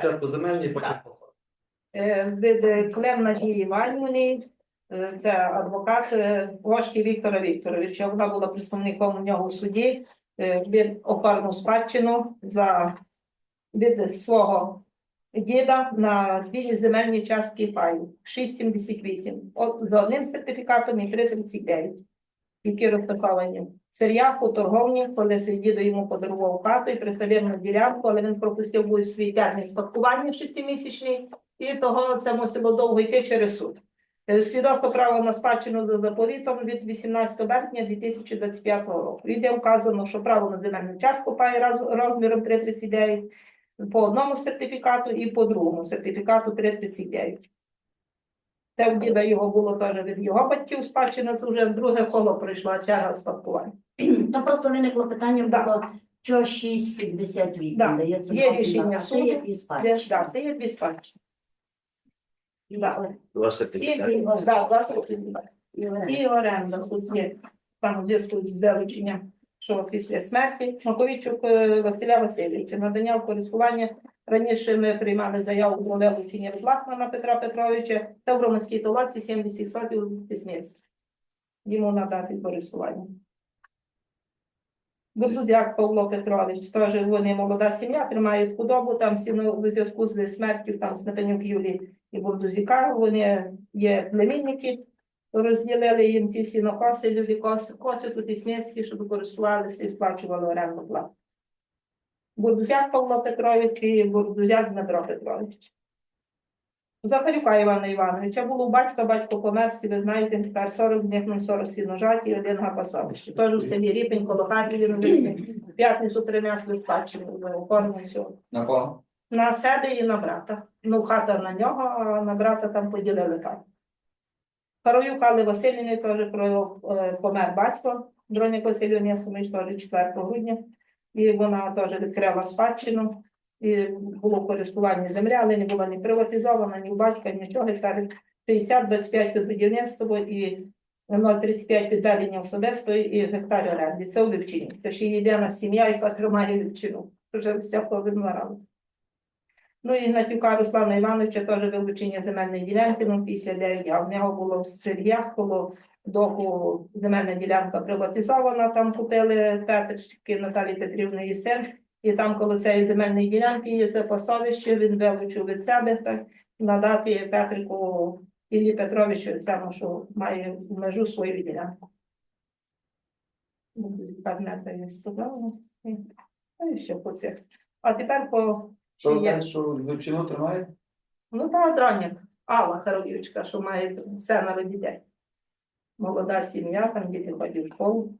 Спочатку земельні, потім Так. поход. Е, Від е, Клем Надії Іванівни, е, це адвокат е, Гошки Віктора Вікторовича. Вона була представником у нього у суді. Е, Він оформив спадщину за від свого діда на дві земельні частки паю 6,78. От за одним сертифікатом і 3,39, які розташовані. В Сир'яху, торговні, коли дідо йому подарував хату і присадибну ділянку, але він пропустив був свій термін спадкування шестимісячний, і того це мусило довго йти через суд. Е, Свідоцтво право на спадщину за заповітом від 18 березня 2025 року. Відео вказано, що право на земельну частку пає роз- розміром 3,39 по одному сертифікату і по другому сертифікату 3,39. Це у діда його було теж від його батьків спадщина, це вже друге коло пройшла черга спадкування. Там просто виникло питання Да. було, що 6,78 Да. дається. Є рішення суду, Де, да, це є дві спадщини. Да. І оренда тут є там у зв'язку з вилученням, що після смерті Маковійчук е, Василя Васильовича надання в користування. Раніше ми приймали заяву про вилучення від Лахмана Петра Петровича. Це в громадській толоці 70 сотів Тисниць. Йому надати в користування. Берзудяк Павло Петрович, теж вони молода сім'я, тримають худобу, там всі ну, у зв'язку з смертю там Сметанюк Юлії і Бурдузіка, вони є племінники, розділили їм ці сінокоси, люди кос, коси тут і Смєцькі, щоб користувалися і сплачували оренду плату. Бурдузяк Павло Петрович і Бурдузяк Дмитро Петрович. Захарюка Івана Івановича було у батька, батько помер, всі ви знаєте, він тепер 40 днів, ну 40 сіножаті, один гапасовище. Теж у селі Ріпень, коло Харків, він в п'ятницю принесли спадщину, ми оформили все. На кого? На себе і на брата. Ну, хата на нього, а на брата там поділили так. Парою Кали Васильівни теж про е, помер батько. Броня Васильівни Самич теж 4 грудня. І вона теж відкрила спадщину. І було користування землі, але не була ні приватизована, ні у батька, нічого. Гектар 60 без 5 під будівництво і 0,35 підведення особистої і гектар оренди. Це у Вівчині. Це ще єдина сім'я, яка тримає Вівчину. Вже всякого вимирали. Ну і Гнатюка Руслана Івановича теж вилучення земельної ділянки, ну 59, а в нього було в Сир'ях коло доку земельна ділянка приватизована, там купили Петрички Наталі Петрівни і син, і там коло цієї земельної ділянки є це пасовище, він вилучив від себе, так, надати Петрику Іллі Петровичу, цьому, що має в межу свою ділянку. Ну, сказала. І все по цих. А тепер по Що Є. що вивчину тримає? Ну, та драник, Алла Харовівчка, що має семеро дітей. Молода сім'я, там діти ходять в школу.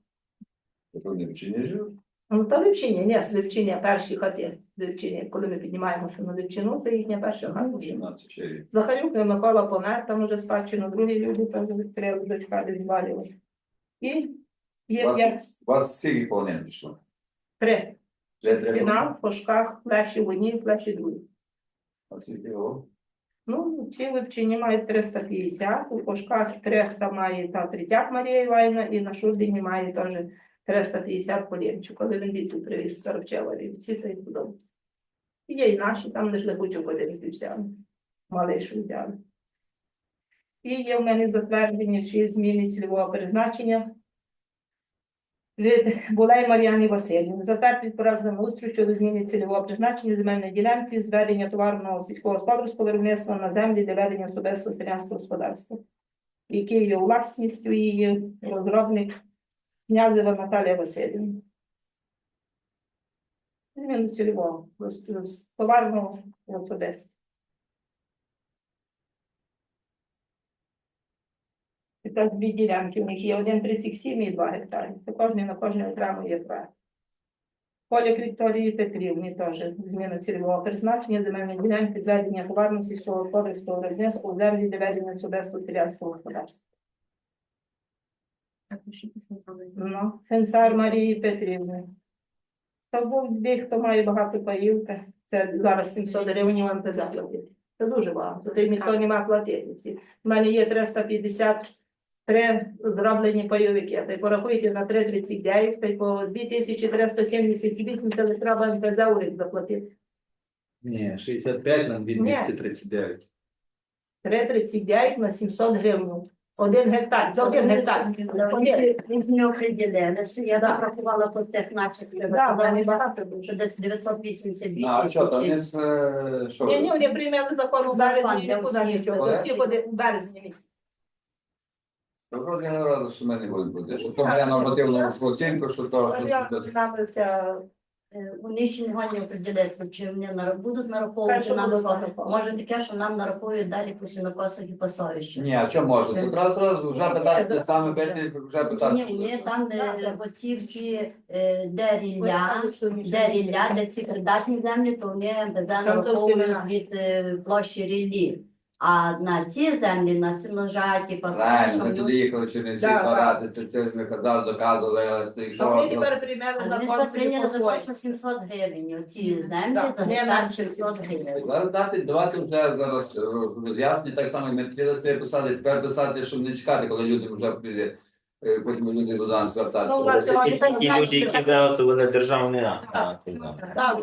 Що вони вчині живуть? Ну, то Левчині, ні, з Левчині, перші хаті Левчині. Коли ми піднімаємося на Левчину, це їхня перша хата. Захарюк і Микола помер, там уже спадщину, другі люди там відкрили, дочка відвалювали. І є Вас- п'ять вас скільки полонин пішло? три. Фінал, в пошках, флеші в одній, флеші в другій. А скільки? Ну, ці вивчені мають 350, у Пошках 300 має та Третяк Марія Іванівна, і на Шурдині має теж 350 Полєнчук, коли він дітей привіз Старовчева вівці та й подобне. І Є і наші, там не ж Лебучок один взяли, малий що взяли. І є в мене затвердження чи зміни цільового призначення від Булей Мар'яни Васильівни. Затвердить порад землеустрою щодо зміни цільового призначення земельної ділянки, зведення товарного сільськогосподарського виробництва на землі для ведення особистого селянського господарства, який є власністю її розробник князева Наталія Васильівна. Зміну цільового товарного в так дві ділянки у них є один 37 і 2 гектари. Це кожний на кожний окремо є два. Полік Вікторії Петрівні теж зміна цільового призначення земельної ділянки зведення товарно сільського користого виробництва у землі для ведення особистого селянського господарства. Ну, Фенсар Марії Петрівни. Та був дехто має багато паїв, та це зараз 700 гривень МПЗ платити. Це дуже багато. Тут ніхто не має платити. У мене є 353 зроблені пайовики. Та й порахуйте на 3,39, та й по 2378, це треба МПЗ уряд заплатити. Ні, 65 на 239. 3,39 на 700 гривень. Один гектар, це один гектар. Він з нього приділилися. Я Да. порахувала по цих наших Да, да, багато що десь 982 Ну, а що, тисячі. не е, що? Ні, ні, вони прийняли закон у Закон березні, для нікуди всіх. нічого. Всі буде у березні місяці. Добро, не рада, що ми не будемо бути. Що то моя нормативна оцінку, що то, що Я то- Е, Вони ще не годні определяться, чи вони нар- будуть нараховувати перше нам. буде нараховано. Може таке, що нам нарахують далі по сінокосах і пасовищах. Ні, а що може? Тут раз раз вже питатися саме бити, вже Ні, питатися. ні, там, де оці всі, е, де рілля, де рілля, де ці придатні землі, то вони то нараховують від е, площі ріллі. А на ці землі, на сіножаті, Правильно, ми туди їхали чи не всі Да, рази, це це ми казали, доказували, але А ми що. тепер приймемо вони закон тепер собі прийняли закон, що 700 гривень. Оці землі Так, за не гектар менше 700 700 гривень. Зараз дати, давати вже зараз е, роз'яснення, так само ми хотіли собі писати, тепер писати, щоб не чекати, коли люди вже прийде, е, потім люди до нас Ну, у звертати. нас Ті люди, які так- виготовили державний акт. да. Так,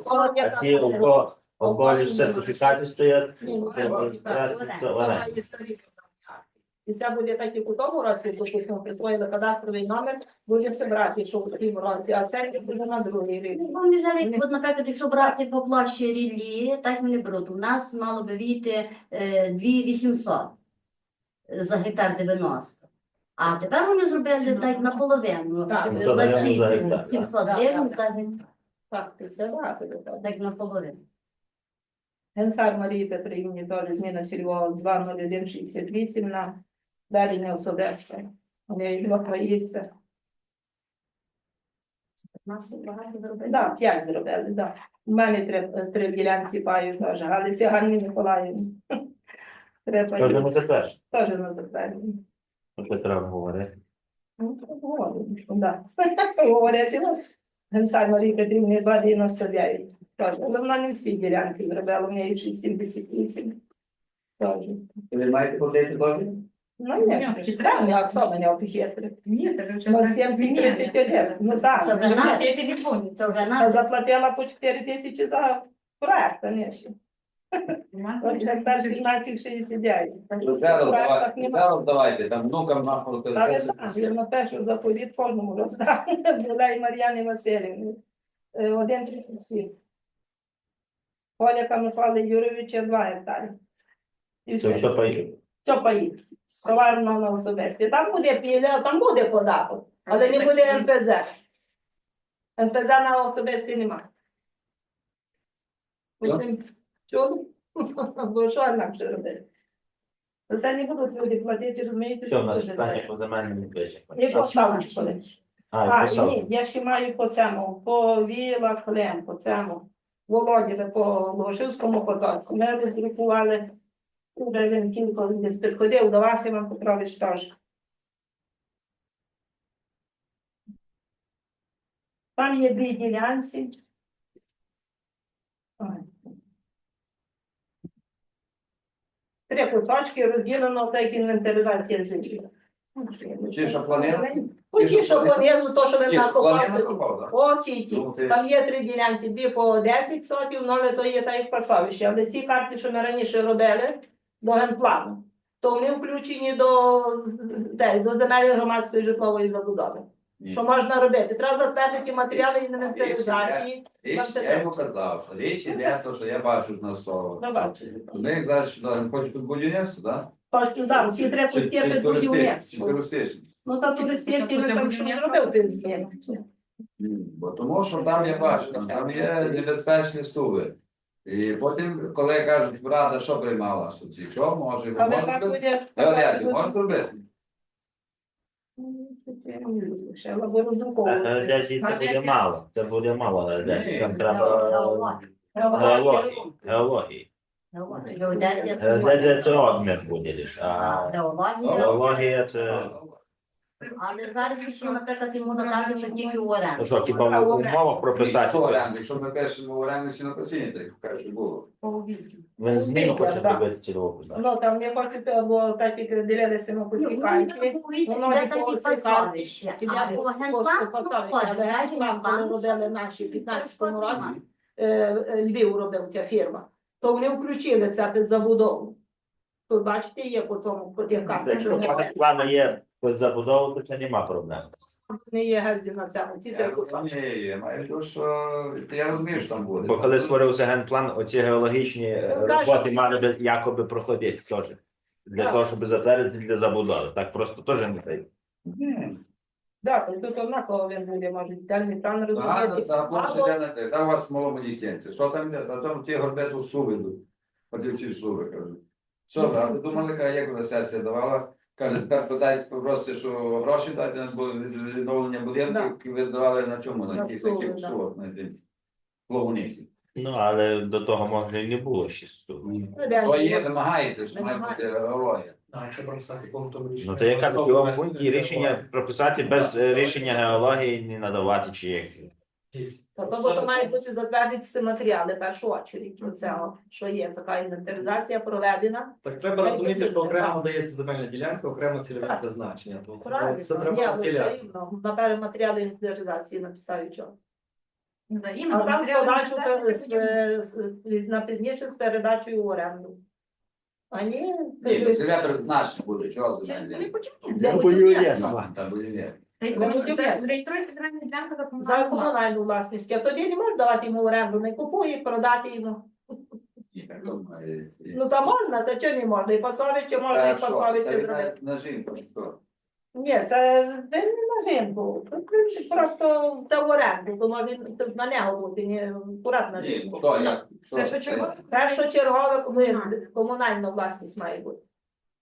А ці у кого у кого ж сертифікати стоять, Ні, ну, це це реєстрація, так. то Вона є старі. І це буде так, як у тому році, допустимо, присвоїли кадастровий номер, буде це брати, що в тім році, а це буде на другий рік. Ну, Вони взяли, от, наприклад, якщо брати по площі ріллі, так вони беруть. У нас мало би війти е, 2800 за гектар 90. А тепер вони зробили так наполовину. Так, щоб 700 гривень за гектар, 700 так. гривень за гектар. Так, ти це багато. так. Так наполовину. Генсар Марії Петрівні доля зміна цільового 20168 на ведення особисте. Вони двоїться. Нас багато зробили. Да, п'ять зробили, да. У мене три, три ділянці паю теж, але ці Ганні Миколаївні. Треба Тож ми теж, на затвердження. що треба говорити. Ну, так говоримо, да. Говорити вас. Генсаль Марії Петрівні 299. Теж. Але вона не всі ділянки зробила, в неї ще 78. Теж. Ви маєте ходити добре? Ну, ні, чи треба, не особо не. Ні, так вже Ну, тим ці 31. Ну, Це так. вже. Це вже заплатила по 4 тисячі за проект, конечно. От гектар 1769. Ну, нема. роздавайте, там внукам нахуй. Але так, я на те, що заповіт кожному роздав. Була і Мар'яни Васильівни. Е, Один тридцять. Поляка Михайла Юрійовича два гектари. І Це все. все паї. Що паїть? Товарно на особисті. Там буде піля, там буде податок, але не буде МПЗ. МПЗ на особисті немає. Усім чули? Бо що інакше робити? Це не будуть люди платити, розумієте, Що в нас питання по земельному пишемо? І по ставочкою. А, А, ні, я ще маю по цьому, по Віла Клем, по цьому. Володя по Логошівському потоці. Ми роздрукували, вже він кілька десь підходив до вас, Іван Петрович теж. Там є дві ділянці. Три куточки розділено так інвентаризація землі. Ті, що планували? О, ті, що понизу, то, що ви Ті, що накопали. так? О, ті, ті. Ну, ти Там є три ділянці, дві по 10 сотів, нове то є та як пасовище. Але ці карти, що ми раніше робили до генплану, то вони включені до, де, до земель громадської житлової забудови. Ні. Що можна робити? Треба затвердити матеріали інвентаризації. Річ, я йому казав, що річ іде, то, що я бачу на слово. Давайте. Ми зараз що хочуть тут будівництво, так? Хочу, да, всі треба будівництво. туристичне? Ну, та туристичні ми там що не Будівництво? робив змін. Бо тому, що там я бачу, там, там є небезпечні суви. І потім, коли кажуть, рада, що приймала, що ці що може, Але може так бути. буде. Теоретики, можна робити. Десь це буде мало, це буде мало, там Геологія. треба геології. Геодезія. Е, Де де це обмір буде лише, А, Геологія. геологія це, Але зараз, якщо, наприклад, йому надати вже тільки в оренду. ну що, хіба в умовах прописати? Що оренду? Якщо ми пишемо оренду сінокосіння, так каже, було. Він зміну хоче Так. зробити цільову. Ну, там не хочете, бо так як дивилися ми по цій карті. Воно не цій карті. І я поставити, але входить, коли робили наші в 15-му році, е, е, Львів робив ця фірма, то вони включили це під забудову. Тут бачите, є по тому по тих картах. Якщо в плану є під забудову, то це нема проблем. Не є газді на цьому. Ці Я три розумію, маю то, що я розумію, що там буде. Бо коли створився генплан, оці геологічні е, Ну, кажуть- роботи мали би якоби проходити теж. Для Так. того, щоб затвердити для забудови. Так просто теж не. Ні. Так, і тут однаково він буде, може, детальний план Ладно, це площа Або- йде на те. Там у вас малому дітянці. Що там йде? Та там ті горбети у суви йдуть. Оті всі суви, кажуть. Що, а ви думали, ка- як вона сесія давала? Каже, тепер питається попросити, що гроші дати на бу- відновлення будинку, які ви давали на чому? На На тих суви, таких да. сувах, на тих плавуниці. Ну, але до того може і не було ще. Ну, То є, вимагається, що має бути геологія. А якщо прописати пунктом рішення? Ну то я кажу, в цьому пункті рішення прописати без е, рішення геології не надавати чи як. Тобто бо то мають бути затвердитися матеріали першу очередь про це, що є така інвентаризація проведена. Так треба розуміти, що окремо дається земельна ділянка, окремо цільове Так. призначення. Тому Правильно, це Ні, треба але все розділяти. рівно. Наперед матеріали інвентаризації на підставі чого. Іменно, там з матеріали з- на пізніше з передачею в оренду. А ні, то призначення буде, чого Це. Для будівництва. Буде Та й Для за за комунальну. комунальну власність. А тоді не можна давати йому в оренду, не купує, продати йому. Ну та можна, та чого не можна? І пасовище можна, і пасовище Це зробити. на- на жінку чи хто? Ні, це це не на жінку. Просто це в оренду, тому він на нього бути, не акурат на Ні, жінку. хто як? Що? Першочергово. Першочергове коли комунальна власність має бути.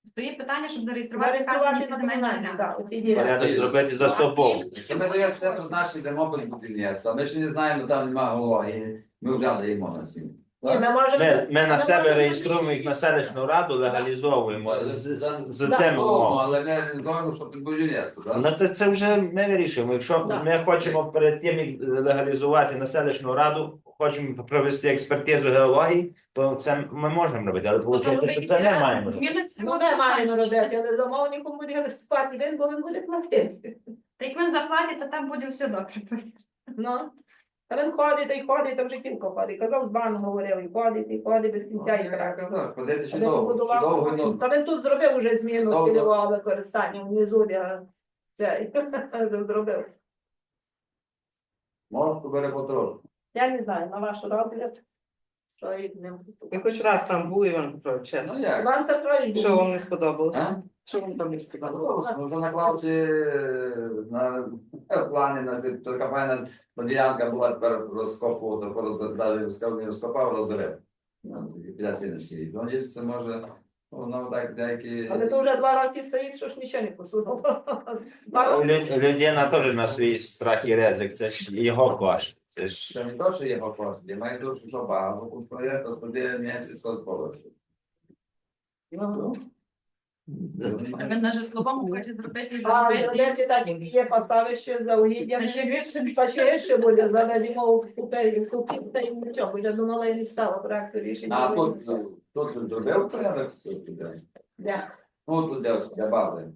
Стоїть питання, щоб зареєструвати Зареєструвати на комунальну, так, оці ділянки. Порядок зробити за собою. Якщо ми даємо все призначення, дамо під будівництво. Ми ж не знаємо, там немає геології. Ми вже даємо на цим. Ні, ми можемо. Ми, ми на ми себе можемо реєструємо їх на селищну раду, легалізовуємо з, з, з цим Ну, умовом. але не знаємо, що під будівництво. так? Ну то це вже ми вирішуємо. Якщо Да. ми хочемо перед тим як легалізувати на селищну раду, хочемо провести експертизу геології, то це ми можемо робити, але виходить, що це не маємо. робити. Зміни Ну, цільового не маємо робити, але замовником буде виступати він, бо він буде платити. Та як він заплатить, то там буде все добре. Ну. А він ходить і ходить, там вже кілька ходить. Казав, з вами говорив, і ходить, і ходить без кінця і Я краю. казав, ходити А ще він довго, ще побудував довго, собі. ну. Та він тут зробив уже зміну цільового використання внизу я це зробив. Може, побере потрошку. Я не знаю, на ваш розгляд, що з ним. Ви хоч раз там були, Іван Петрович, чесно. Ну як? Іван Петрович, Що вам не сподобалось? А? Що вам там не сподобалось? Ми вже наклав е, на плани на ці, то капайна ділянка була тепер розкопувати, навіть не розкопав, розрив. Ну, десь це може, воно так деякі... але то вже два роки стоїть, що ж нічого не посунуло. Людина теж на свій страх і ризик, це ж його кошти. Це ж Це не то, що є вопрос, я маю дуже, багато купує, то туди місяць колись Ну, А на житловому хоче зробити А зробити так, як є пасовище за угіддям, ще більше. та буде, заведемо в купе, купів, та й нічого, я думала, я не писала проекту рішення. А тут, ну, тут зробив порядок туди. Де? Ну, тут бази.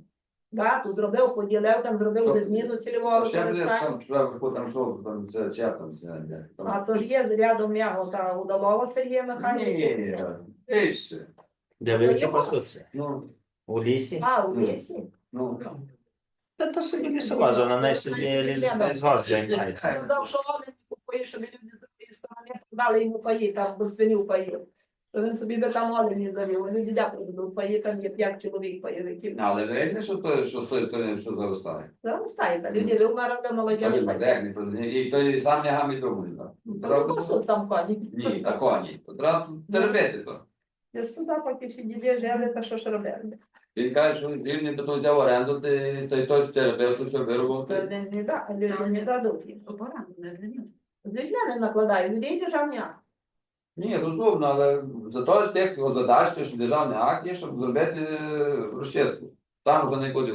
Да, тут зробив, поділив, там зробив зміну цільового використання. там, там, що там, це чек там, це, де. А то ж є рядом його та удалого Сергія Ні, Михайловича. і ще. де вивці пасуться. Ну, У лісі. А, у лісі. ну, Та то собі лісова зона, не собі лісгосп займається. Сказав, що вони не купує, щоб люди з другої сторони продали йому паї, там бо свинів паїв. То він собі би там олені завів, вони дідя продадуть паї, там є п'ять чоловік паївиків. але видно, що то, що з тої сторони, що заростає. Заростає, та люди вмерли Та молоді. він як. І то і сам нягами думаю, так. Правда? Посуд там коні. Ні, та коні. Треба терпити то. Я туди поки ще діди жили, та що ж робили. Він каже, що він не то взяв оренду, ти, то й той то все вирубав. То ти. не, не, да, люди не дадуть їм. Опора, не зрозуміло. Звичайно, не накладають, людей державні акти. Ні, розумно, але зато тих його задач, що державний акт є, щоб зробити е, розчистку. Там вже не буде.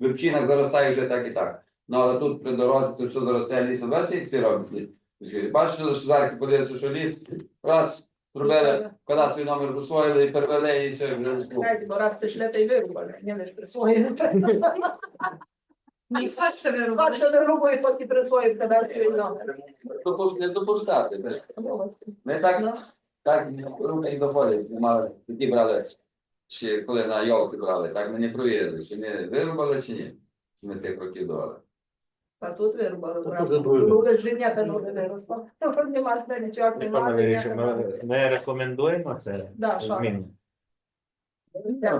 В заростає вже так і так. Ну але тут при дорозі це все заростає лісом. Бачите, як ці роблять? Бачите, що зараз подивиться, що ліс раз зробили, свій номер присвоїли і перевели, і все, і вже росло. Знаєте, бо раз пішли, та й вирубали, не лише присвоїли. Ні, старше ви робите. Старше не робить, поки присвоїв кадастровий номер. Допу- Не допускати. Ми- Ми так, так руки не доходять, не мали, тоді брали, ще коли на йолки брали, так ми не провірили, чи ми вирубали, чи ні. Чи ми тих років давали. А тут вирубали. Життя, не виросло. Нема нічого, не рекомендуємо це. Да.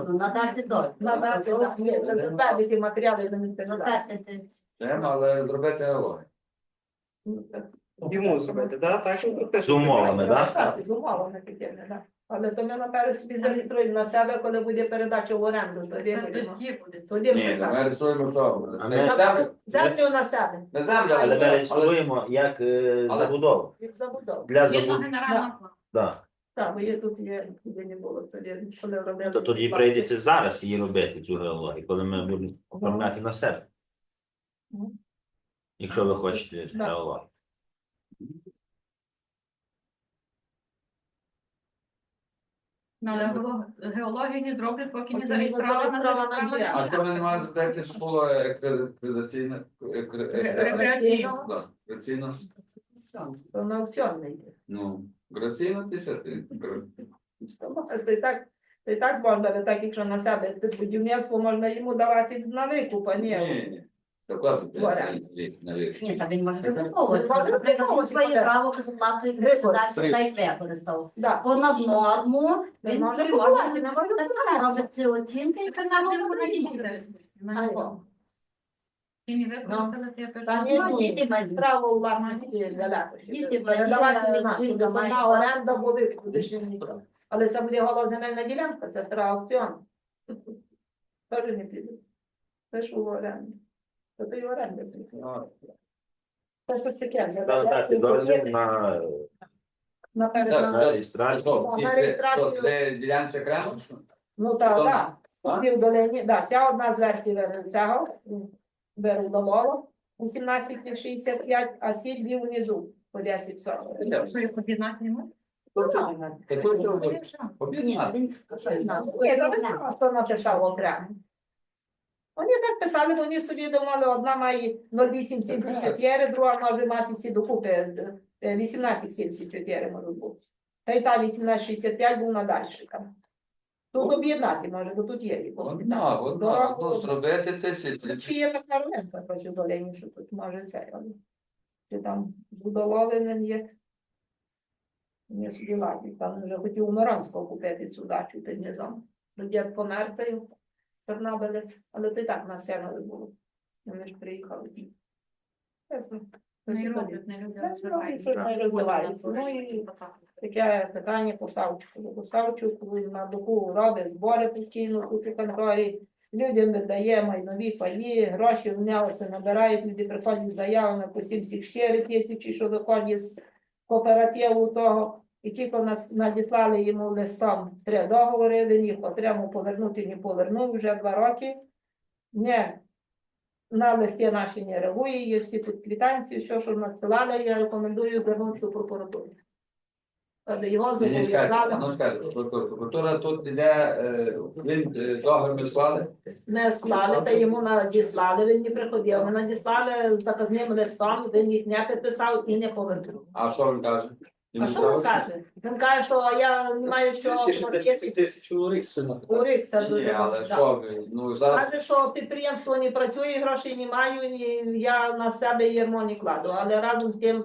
Надати долю. Надати, так, це затвердити матеріали до але зробити геологію. Йому зробити, так? З умовами, так? Так, з умовами таке, да. Але то ми наперед собі зареєструємо на себе, коли буде передача в оренду, тоді будемо. Тоді буде. Тоді Ні, ми? А Ми ми- землю, Землю на себе, ми землю, Але ми реєструємо як е, Але- забудову. як забудову. Для Згідно забудови. генерального плану. Да. Так, бо є тут є, де не було тоді, коли робили. То тоді прийдеться зараз її робити, цю геологію, коли ми будемо оформляти на себе. Ну. Якщо ви хочете Да. геологію. Але геолог- геологію не зроблять, поки не зареєстрована державна. А чому ми не що було акредитаційне? Рекреаційно. Рекреаційно. То на аукціон не йде. Ну, граційно ти ти? Так, то так можна, але так, якщо на себе будівництво можна йому давати на викуп, а Ні, ні. ні. Докладно, Варіант. на вік. Ні, та він може Він Наприклад, він своє право безоплатної Використати. та й використав. Да. Понад норму Він може не може так само робить ці оцінки і Це завжди само буде робить. дії зараз. А, ні. І не використали те Та ні, Ну, ні. діти малі. Право власності ще. Діти Передавати малі, нема. жінка Тобто має Одна оренда буде, буде ще нічого. Але це буде голова земельна ділянка, це треба аукціон. Теж не піде. Пишу в оренду. То ти в. Ну, Це щось таке. Дати дозвіл на Так, на- на реєстрацію. ті На реєстрацію. що, ділянці окремо? Ну так, То- так. А? Півдолині, да, ця одна зверху цього, беру долово, 18,65, а ці дві внизу по 10 соток. Що їх об'єднати не можна? Та тут що буде? Ні, він Ні, просто написав окремо. Вони так писали, вони собі думали, одна має 0,874, друга може мати ці докупи е, 18,74 може бути. Та й та 18,65 був надальший там. Тут об'єднати може, бо тут є. Одна, одна, одну зробити тисячі. Чи є така ринка трохи долині, що тут може це, але чи там будолови він є. Не собі ладні, там вже хотів Миранського купити цю дачу під низом. Ну, Дід помер той Тернобилець, але то й так на було. Вони ж приїхали. Ясно. Не роблять, не люблять, роблять, не розвиваються. Ну, і Таке питання по Савчуку. По Савчуку на доку робить збори постійно у конторі. Людям видає майнові паї, гроші внялися, набирають, люди приходять з заявами по 74 тисячі, що виходять з кооперативу того. І тільки нас надіслали йому листом три договори, він їх отримав повернути, не повернув вже два роки. Не, на листі наші не реагує, є всі тут квитанції, все, що надсилали, я рекомендую звернутися в прокуратуру. Його зобов'язали. ну прокуратура. Тут іде, е, він е, договір ми склали. Не склали, та йому надіслали, він не приходив. Ми надіслали заказним листом, він їх не підписав і не повернув. А що він каже? А що він каже? Він каже, що я не маю що 268 тисяч у рік. у рік це Ні, дуже але що ви? Ну зараз Каже, що підприємство не працює, грошей не маю, і я на себе ярмо не кладу. Але разом з тим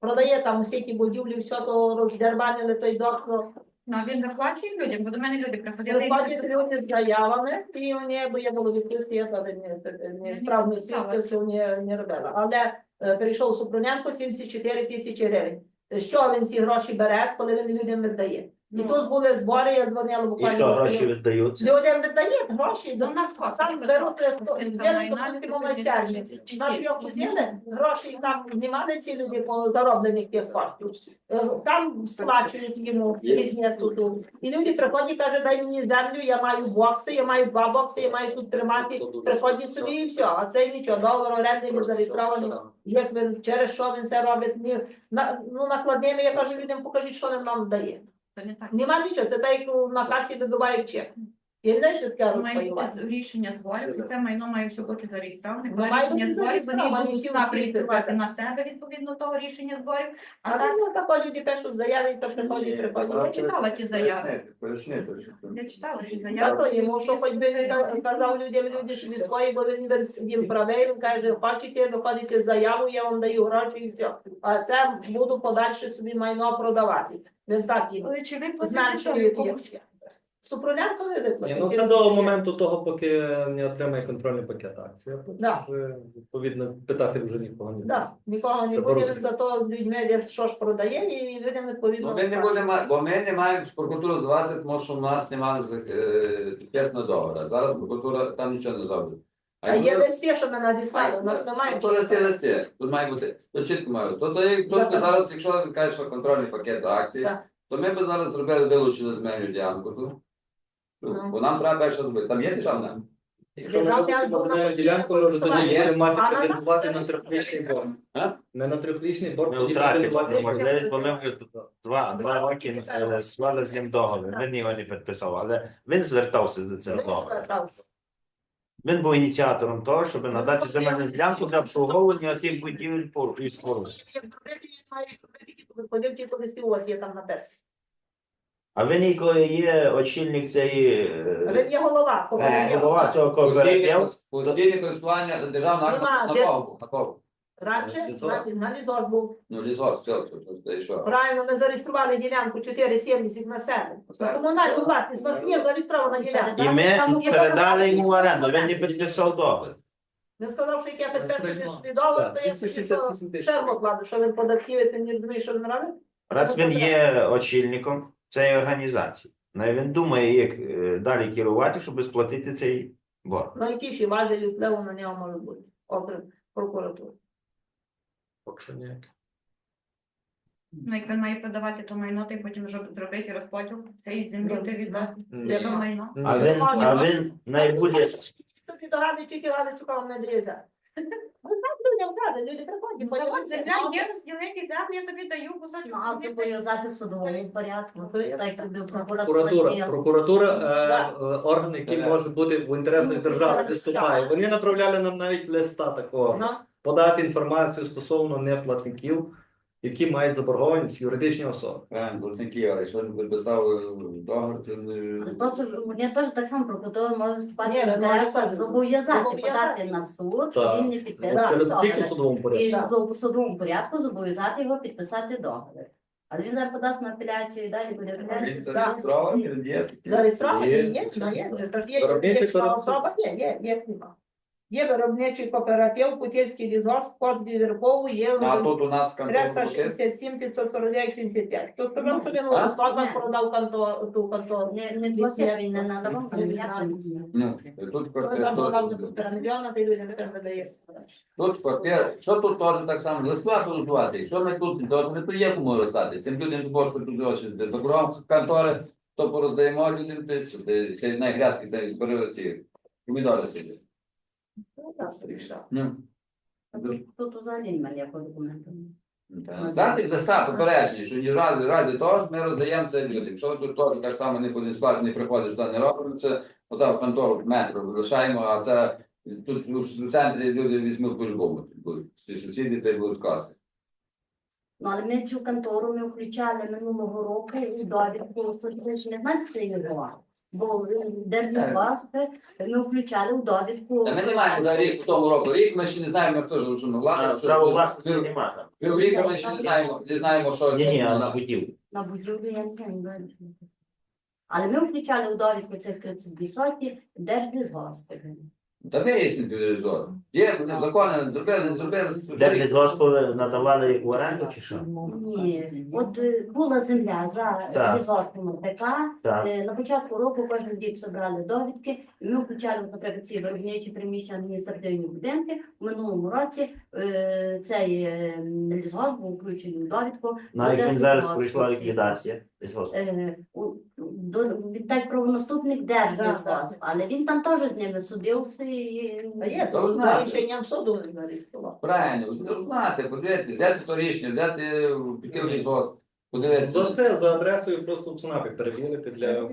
продає там усі ті будівлі, все то роздербанили той доктор. Ну, а він виплачує людям, бо до мене люди приходили. і Приходять люди з заявами, і вони, бо я було відкрити, я то не, не справно свідки, все не, не робила. Але е, прийшов Супруненко 74 тисячі гривень. Що він ці гроші бере, коли він людям віддає? І Ну. тут були збори, я дзвонила І буквально. що гроші віддаються? Людям віддають гроші, до нас Сам беруть, е, хто- взяли, допустимо, майстерні. На трьох взяли, гроші там немає ці люди по зароблених тих коштів. Е, Там сплачують йому різні тут. І люди приходять кажуть, дай мені землю, я маю бокси, я маю два бокси, я маю тут тримати. Приходять собі і все. А це нічого, договор оренди не зареєстрований. Як він через що він це робить? Ні, на, ну накладними я кажу людям, покажіть, що він нам дає. Це не так. Нема нічого, це так як на касі вибивають чек. І не що таке Має розпаювати. бути рішення зборів, і це майно має все бути зареєстроване. Ну, має рішення бути зборів, вони зареєстроване, будуть СНАП реєструвати на себе відповідно того рішення зборів. А А так там ну, тако люди пишуть заяви, то приходять, я приходять. читала ті заяви. Я читала ті Я заяви. то йому, що хоч би не ка- казав людям, люди ж від свої, бо він їм правий, він каже, хочете, виходите заяву, я вам даю гроші і все. А це буду подальше собі майно продавати. Він так їм Але чи ви зменшує комусь? Ті. Супролянку Ні, ну це до моменту того, поки не отримає контрольний пакет акцій. А потім Да. вже, відповідно, питати вже нікого не буде. Да, нікого не Щоб буде, розуміти. він зато з людьми десь що ж продає, і людям відповідно. Ну, ми не будемо, бо ми не маємо прокуратуру здавати, тому що в нас немає п'ятного договора. Зараз прокуратура там нічого не зробить. А є листи, що ми надіслали, у нас немає. То листи, листи. Тут має бути, то чітко має бути. То, то, як- тут би зараз, якщо ви кажете, що контрольний пакет акцій, Так. то ми б зараз зробили, вилучили земельну ділянку. Ну. Бо нам треба перше зробити. Там є державна? Якщо ми Державний вилучимо альбом на ділянку, користування. будемо мати на на це трьохрічний борг. А? Не на трьохрічний борг, тоді претендувати. можливість, бо ми вже два, два роки е, склали з ним договір. Він його не підписав, але він звертався за цим Він договором. Він був ініціатором того, щоб надати земельну ділянку для обслуговування тих будівель і споруд. Як зробити, він має виходив тільки листи, у вас є там написано. А він і коли є очільник цієї Він е, є голова. е, голова цього кооперативу. постійне користування державна Нема, на де- кого? На Лісгосп. на- на лісгосп був. Ну, лісгосп, все, то що ти що? Правильно, ми зареєстрували ділянку 4,70 на себе. Так. Комунальну власність, у нас є зареєстрована ділянка. І ми передали йому в оренду. Він не підписав договір. Він сказав, що як я підписую Середньо. собі договор, Так, то я 268 тисяч. шерму кладу, що він податківець, він не розуміє, що він робить. Раз він є очільником цієї організації, ну, він думає, як е, далі керувати, щоб сплатити цей борг. Ну, які ще важелі впливу на нього можуть бути, окрім прокуратури. Поки що ніяк. Ну, як він має продавати то майно, то й потім зроб- зробити розподіл цієї землі, ти віддати. Ні. Де то майно? А він, а він найбуде Собі догадує, тільки Галичука вам не дріза. Ну, так людям треба, люди приходять, Та бо от земля є, розділити землю, я тобі даю кусочок. Ну, а землі. зобов'язати порядку. Ну. Так, якби прокуратура Прокуратура, прокуратура е, е, орган, який Так. може бути в інтересах Ну, держави, виступає. Вони направляли нам навіть листа такого. Ну, подати інформацію стосовно неплатників, які мають заборгованість юридичні особи. Правильно, платники, але якщо він підписав е, договір, то не... Просто я теж так само прокуратура може виступати Ні, в ви інтересах можете зобов'язати зобов'язати. подати на суд, Так. що він не Ну, підписав Через скільки в договір. судовому порядку? І Так. за- судовому порядку зобов'язати його підписати договір. Але він зараз подасть на апеляцію і далі буде Він апеляція. зареєстрований, він є. Зареєстровані Є. є, ну, є, вже ж є Виробничий юридична кооператив. особа, є, є, є, нема. Є виробничий кооператив, Путівський лісгосп, код Віркову, є А тут у нас контроль буде. 367 549 75. Хто сказав, що він у А? продав контору, ту контору? Не, не платив, він не надавав, Не. Ну, тут Коли там квартира. півтора мільйона, ти людям там видає. Тут квартира. Що тут теж так само? Листва тут готувати. Що ми тут, то ми тут є кому розстати. Цим людям бошку тут гроші. Кругом контори, то пороздаємо людям, ти сюди, ще на грядки, та збери помідори сидять. Стріша. Ну. Тут взагалі немає ніякого документу. Дати листа попередження, що ні в разі, в разі того ж ми роздаємо це людям. Якщо тут теж так само не буде сплачено, не приходиш, не робимо, це отак контору метро лишаємо, а це тут в центрі люди візьмуть по-любому. будуть. Всі сусіди та й будуть касти. Ну, але ми цю контору ми включали минулого року у довідку, це ж не знаєте, це його. Бо держваспи ми включали у довідку. Та ми не маємо за рік в тому року. Рік ми ще не знаємо, як ж що ми влада. що- Право власності нема там. Півріка ми ще не знаємо, не знаємо, що Ні, ні, а на будівлю. На будівлю я не знаю. де. Але ми включали у довідку цих 32 соті держлісгоспи. Та вияснити результат. Є вони закони, зробили, не зробили. Де лісгоспу надавали як в оренду чи що? Ні, от е, була земля за Так. лісгоспом ТК. Так. Е, На початку року кожен рік зібрали довідки, ми включали, от, наприклад, ці виробничі приміщення адміністративні будинки. У минулому році е, цей е, лісгосп був включений у довідку. Навіть він зараз прийшла ліквідація. Е, у- до віддай правонаступник держлісгосп, Так, так. але він там теж з ними судився і Та є, То за рішенням суду не. Правильно, знати, подивитися, взяти то рішення, взяти піти в лісгосп, За подивитися. це за адресою просто в ЦНАПі перевірити для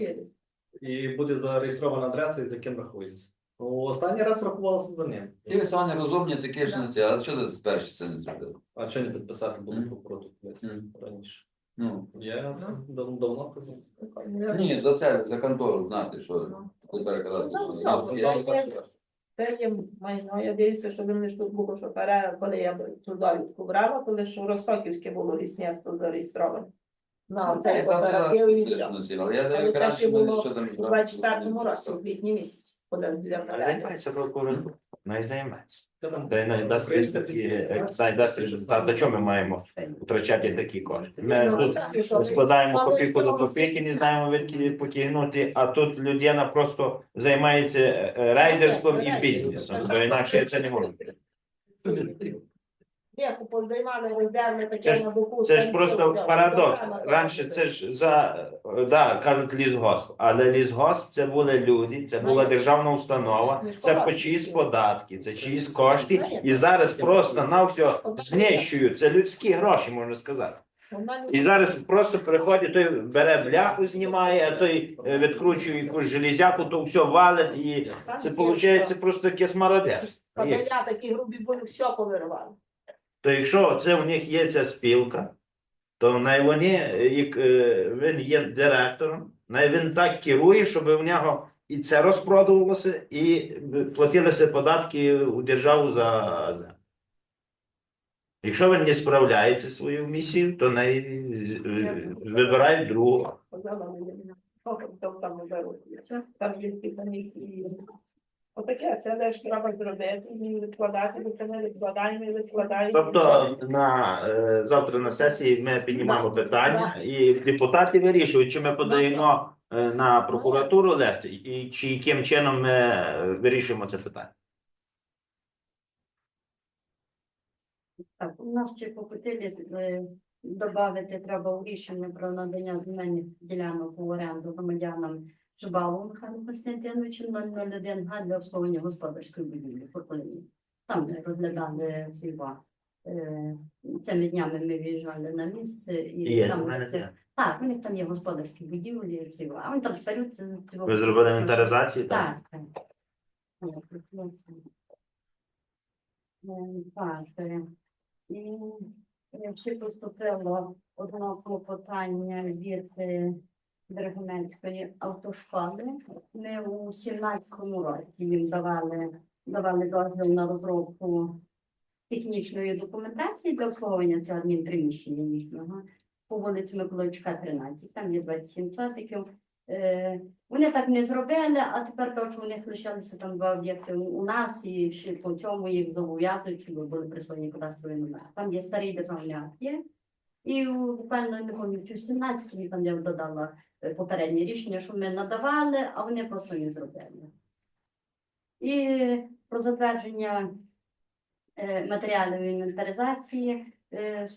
і буде зареєстрована адреса, і за ким рахується. Ну, Останній раз рахувалося за ним. Ті ви самі розумні, такі що не ці, а що ти перші це не зробили? А що не підписати було Мгм. прокуратуру Мгм. раніше? Ну, Я це дав- давно казав. ні, за це, за контору знати, що тепер казати, Ну, що так, я- так, я-. Це є майно. Я дивлюся, що вони ж тут було, що пере, коли я туди людку брала, коли ж у Ростоківське було лісництво зареєстроване. На Це я кооператив і все. точно ці, я Але даю це краще, було що там У 24-му році, в квітні місяці, коли для перегляду. Займається прокуратура. Не займається. Та й не дасть такі, підприємство. е, дасть результат. За чого ми маємо втрачати такі кошти? Ми Ну, тут складаємо копійку до копійки, не знаємо відки потягнути, а тут людина просто займається е, е, рейдерством і бізнесом. Бо інакше я це не можу. Віку поздаймали, роздерли Це таке ж- на боку. Це ж просто парадокс. Раніше це ж за да, кажуть лісгосп, але лісгосп це були люди, це була державна установа, це по чиїсь податки, це чиїсь кошти, і зараз просто на все знищують. Це людські гроші, можна сказати. І зараз просто приходить, той бере бляху, знімає, а той е, відкручує якусь железяку, то все валить, і це виходить просто таке смародерство. Є. Такі грубі були, все повирвали. То якщо це у них є ця спілка, то най вони, е, як е, він є директором, най він так керує, щоб у нього і це розпродувалося, і платилися податки у державу за землю. Якщо він не справляється зі своєю місією, то най е, вибирають другого. Сказала там, є. Отаке, це теж треба зробити, і відкладати, бо це не відкладаємо, і відкладаємо. Тобто на е, завтра на сесії ми піднімаємо питання, і депутати вирішують, чи ми подаємо е, на прокуратуру лист, і чи яким чином ми е, вирішуємо це питання. Так, у нас ще по додати треба у рішення про надання земельних ділянок у оренду громадянам Жбалу Михайлу Константиновичу 001 га для обслуговування господарської будівлі Фуркулині. Там ми розглядали ці два. Е, Цими днями ми виїжджали на місце і Є, там у мене є. так, у них там є господарські будівлі, ці, а вони там старються. Ви зробили інвентаризацію? Так. Так, так. Ну, Е, Так, е, і е, ще поступило одне клопотання від е, Драгомецької автошколи. Ми у 17-му році їм давали, давали дозвіл на розробку технічної документації для обслуговування цього адмінприміщення їхнього по вулиці Миколайчука, 13. Там є 27 садиків. Е, вони так не зробили, а тепер що у них лишилися там два об'єкти у нас, і ще по цьому їх зобов'язують, щоб були присвоєні кадастрові номери. Там є старий державний є. І буквально в 17 там я додала е, попереднє рішення, що ми надавали, а вони просто не зробили. І про затвердження е, матеріалів інвентаризації е,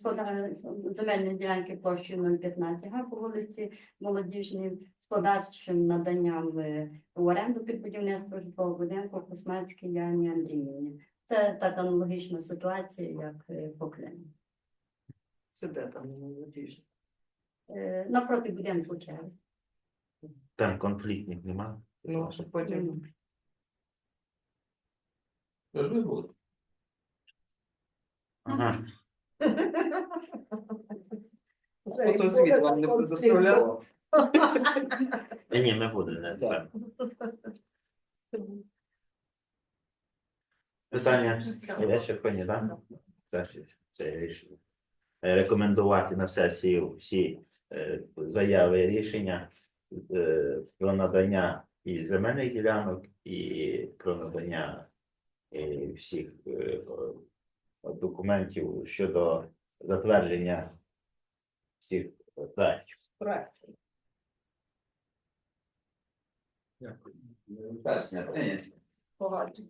земельної ділянки площею 015 га по вулиці Молодіжній з подальшим наданням в оренду під будівництво житлового будинку Космацькій Яні Андріївні. Це так аналогічна ситуація, як по Криму. Сюди там молодіжні. Е, Напроти будинку Києва. Там конфліктних немає. Ну, щоб потім Що ж ви були? Ага. вам не предоставляли. Ні, ні, ми будемо. не тепер. Питання є ще коні, так? Сесія. Це рішення. Е, Рекомендувати на сесію всі заяви рішення е, про надання і земельних ділянок, і про надання е, всіх е, документів щодо затвердження всіх. Проект. Дякую. Першня, прийнято. Погоджено.